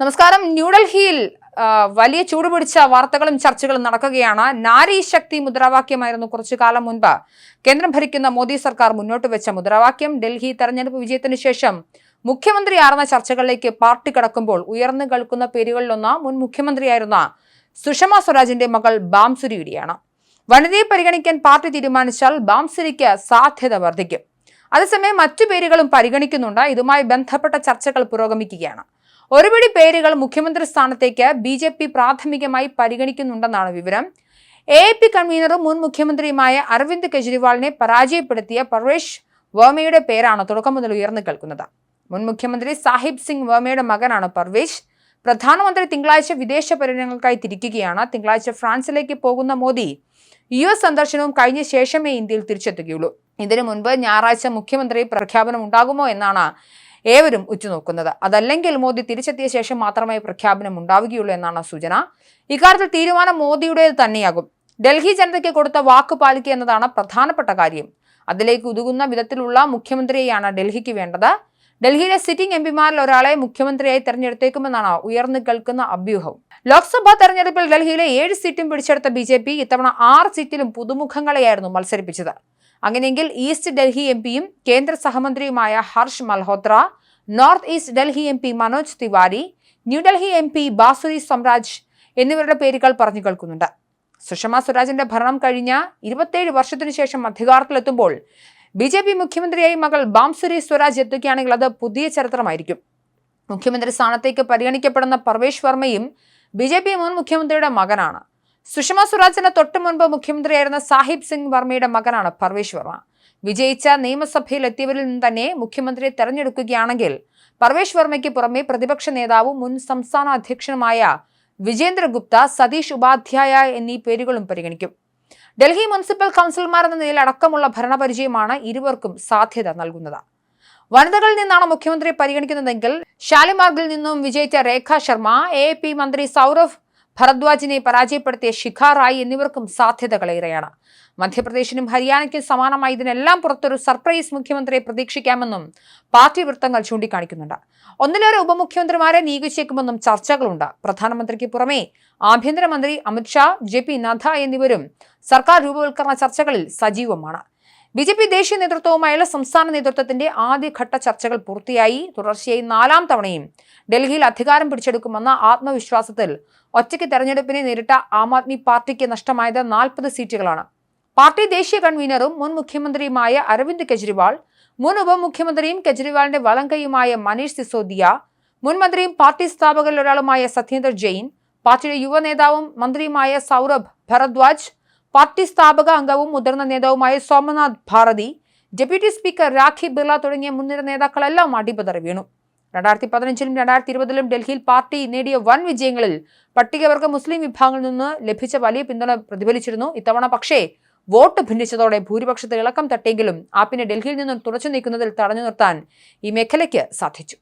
നമസ്കാരം. ന്യൂഡൽഹിയിൽ വലിയ ചൂടുപിടിച്ച വാർത്തകളും ചർച്ചകളും നടക്കുകയാണ്. നാരി ശക്തി മുദ്രാവാക്യമായിരുന്നു കുറച്ചു കാലം മുൻപ്. കേന്ദ്രം ഭരിക്കുന്ന മോദി സർക്കാർ മുന്നോട്ട് വെച്ച മുദ്രാവാക്യം ഡൽഹി തെരഞ്ഞെടുപ്പ് വിജയത്തിന് ശേഷം മുഖ്യമന്ത്രിയാർന്ന ചർച്ചകളിലേക്ക് പാർട്ടി കടക്കുമ്പോൾ ഉയർന്നു കേൾക്കുന്ന പേരുകളിലൊന്ന് മുൻ മുഖ്യമന്ത്രിയായിരുന്ന സുഷമ സ്വരാജിന്റെ മകൾ ബാംസുരിയുടെയാണ്. വനിതയെ പരിഗണിക്കാൻ പാർട്ടി തീരുമാനിച്ചാൽ ബാംസുരിക്ക് സാധ്യത വർദ്ധിക്കും. അതേസമയം മറ്റു പേരുകളും പരിഗണിക്കുന്നുണ്ട്. ഇതുമായി ബന്ധപ്പെട്ട ചർച്ചകൾ പുരോഗമിക്കുകയാണ്. ഒരുപിടി പേരുകൾ മുഖ്യമന്ത്രി സ്ഥാനത്തേക്ക് ബി ജെ പി പ്രാഥമികമായി പരിഗണിക്കുന്നുണ്ടെന്നാണ് വിവരം. എ പി കൺവീനറും മുൻ മുഖ്യമന്ത്രിയുമായ അരവിന്ദ് കെജ്രിവാളിനെ പരാജയപ്പെടുത്തിയ പർവേഷ് വേമയുടെ പേരാണ് തുടക്കം മുതൽ ഉയർന്നു കേൾക്കുന്നത്. മുൻ മുഖ്യമന്ത്രി സാഹിബ് സിംഗ് വേമയുടെ മകനാണ് പർവേഷ്. പ്രധാനമന്ത്രി തിങ്കളാഴ്ച വിദേശ പര്യടനങ്ങൾക്കായി തിരിക്കുകയാണ്. തിങ്കളാഴ്ച ഫ്രാൻസിലേക്ക് പോകുന്ന മോദി യു എസ് സന്ദർശനവും കഴിഞ്ഞ ശേഷമേ ഇന്ത്യയിൽ തിരിച്ചെത്തുകയുള്ളൂ. ഇതിനു മുൻപ് ഞായറാഴ്ച മുഖ്യമന്ത്രി പ്രഖ്യാപനം ഉണ്ടാകുമോ എന്നാണ് ഏവരും ഉറ്റുനോക്കുന്നത്. അതല്ലെങ്കിൽ മോദി തിരിച്ചെത്തിയ ശേഷം മാത്രമേ പ്രഖ്യാപനം ഉണ്ടാവുകയുള്ളൂ എന്നാണ് സൂചന. ഇക്കാര്യത്തിൽ തീരുമാനം മോദിയുടേത് തന്നെയാകും. ഡൽഹി ജനതയ്ക്ക് കൊടുത്ത വാക്ക് പാലിക്കുക എന്നതാണ് പ്രധാനപ്പെട്ട കാര്യം. അതിലേക്ക് ഉതുകുന്ന വിധത്തിലുള്ള മുഖ്യമന്ത്രിയെയാണ് ഡൽഹിക്ക് വേണ്ടത്. ഡൽഹിയിലെ സിറ്റിംഗ് എം പിമാരിൽ ഒരാളെ മുഖ്യമന്ത്രിയായി തെരഞ്ഞെടുത്തേക്കുമെന്നാണ് ഉയർന്നു കേൾക്കുന്ന അഭ്യൂഹം. ലോക്സഭാ തെരഞ്ഞെടുപ്പിൽ ഡൽഹിയിലെ ഏഴ് സീറ്റും പിടിച്ചെടുത്ത ബി ഇത്തവണ ആറ് സീറ്റിലും പുതുമുഖങ്ങളെയായിരുന്നു മത്സരിപ്പിച്ചത്. അങ്ങനെയെങ്കിൽ ഈസ്റ്റ് ഡൽഹി എം പിയും കേന്ദ്ര സഹമന്ത്രിയുമായ Harsh Malhotra north east Delhi M P Manoj Tiwari New Delhi M P Bansuri Swaraj എന്നിവരുടെ പേരുകൾ പറഞ്ഞു കേൾക്കുന്നുണ്ട്. സുഷമ സ്വരാജിന്റെ ഭരണം കഴിഞ്ഞ ഇരുപത്തേഴ് വർഷത്തിനു ശേഷം അധികാരത്തിലെത്തുമ്പോൾ ബി ജെ പി മുഖ്യമന്ത്രിയായി മകൾ ബാംസുരി സ്വരാജ് എത്തുകയാണെങ്കിൽ അത് പുതിയ ചരിത്രമായിരിക്കും. മുഖ്യമന്ത്രി സ്ഥാനത്തേക്ക് പരിഗണിക്കപ്പെടുന്ന പർവേഷ് വർമ്മയും ബി ജെ പി മുൻ മുഖ്യമന്ത്രിയുടെ മകനാണ്. സുഷമ സ്വരാജിന് തൊട്ടു മുൻപ് മുഖ്യമന്ത്രിയായിരുന്ന സാഹിബ് സിംഗ് വർമ്മയുടെ മകനാണ് പർവേഷ് വർമ്മ. വിജയിച്ച നിയമസഭയിൽ എത്തിയവരിൽ നിന്ന് തന്നെ മുഖ്യമന്ത്രിയെ തെരഞ്ഞെടുക്കുകയാണെങ്കിൽ പർവേഷ് വർമ്മയ്ക്ക് പുറമെ പ്രതിപക്ഷ നേതാവും മുൻ സംസ്ഥാന അധ്യക്ഷനുമായ വിജേന്ദ്രഗുപ്ത സതീഷ് ഉപാധ്യായ എന്നീ പേരുകളും പരിഗണിക്കും. ഡൽഹി മുനിസിപ്പൽ കൗൺസിലർമാർ എന്ന നിലയിൽ അടക്കമുള്ള ഭരണപരിചയമാണ് ഇരുവർക്കും സാധ്യത നൽകുന്നത്. വനിതകളിൽ നിന്നാണ് മുഖ്യമന്ത്രിയെ പരിഗണിക്കുന്നതെങ്കിൽ ഷാലിമാർഗിൽ നിന്നും വിജയിച്ച രേഖാ ശർമ്മ എ മന്ത്രി സൗരവ് ഭരദ്വാജിനെ പരാജയപ്പെടുത്തിയ ശിഖ റായ് എന്നിവർക്കും സാധ്യതകളേറെയാണ് മധ്യപ്രദേശിനും ഹരിയാനയ്ക്കും സമാനമായി ഇതിനെല്ലാം പുറത്തൊരു സർപ്രൈസ് മുഖ്യമന്ത്രിയെ പ്രതീക്ഷിക്കാമെന്നും പാർട്ടി വൃത്തങ്ങൾ ചൂണ്ടിക്കാണിക്കുന്നുണ്ട്. ഒന്നിലേറെ ഉപമുഖ്യമന്ത്രിമാരെ നിയോഗിച്ചേക്കുമെന്നും ചർച്ചകളുണ്ട്. പ്രധാനമന്ത്രിക്ക് പുറമെ ആഭ്യന്തരമന്ത്രി അമിത്ഷാ ജെ പി നദ്ദ എന്നിവരും സർക്കാർ രൂപവൽക്കരണ ചർച്ചകളിൽ സജീവമാണ്. ബി ജെ പി ദേശീയ നേതൃത്വവുമായുള്ള സംസ്ഥാന നേതൃത്വത്തിന്റെ ആദ്യഘട്ട ചർച്ചകൾ പൂർത്തിയായി. തുടർച്ചയായി നാലാം തവണയും ഡൽഹിയിൽ അധികാരം പിടിച്ചെടുക്കുമെന്ന ആത്മവിശ്വാസത്തിൽ ഒറ്റയ്ക്ക് തെരഞ്ഞെടുപ്പിനെ നേരിട്ട ആം ആദ്മി പാർട്ടിക്ക് നഷ്ടമായത് നാൽപ്പത് സീറ്റുകളാണ്. പാർട്ടി ദേശീയ കൺവീനറും മുൻ മുഖ്യമന്ത്രിയുമായ അരവിന്ദ് കെജ്രിവാൾ മുൻ ഉപമുഖ്യമന്ത്രിയും കെജ്രിവാളിന്റെ വളങ്കയുമായ മനീഷ് സിസോദിയ മുൻ മന്ത്രിയും പാർട്ടി സ്ഥാപകരിൽ ഒരാളുമായ സത്യേന്ദർ ജെയിൻ പാർട്ടിയുടെ യുവനേതാവും മന്ത്രിയുമായ സൗരഭ് ഭരദ്വാജ് പാർട്ടി സ്ഥാപക അംഗവും മുതിർന്ന നേതാവുമായ സോമനാഥ് ഭാരതി ഡെപ്യൂട്ടി സ്പീക്കർ രാഖി ബിർള തുടങ്ങിയ മുൻനിര നേതാക്കളെല്ലാം അടിപതറി വീണു. രണ്ടായിരത്തി പതിനഞ്ചിലും രണ്ടായിരത്തി ഇരുപതിലും ഡൽഹിയിൽ പാർട്ടി നേടിയ വൻ വിജയങ്ങളിൽ പട്ടികവർഗ മുസ്ലിം വിഭാഗങ്ങളിൽ നിന്ന് ലഭിച്ച വലിയ പിന്തുണ പ്രതിഫലിച്ചിരുന്നു. ഇത്തവണ പക്ഷേ വോട്ട് ഭിന്നിച്ചതോടെ ഭൂരിപക്ഷത്തിൽ ഇളക്കം തട്ടിയെങ്കിലും ആപ്പിനെ ഡൽഹിയിൽ നിന്നും തുടച്ചു നീക്കുന്നതിൽ തടഞ്ഞു നിർത്താൻ ഈ മേഖലയ്ക്ക് സാധിച്ചു.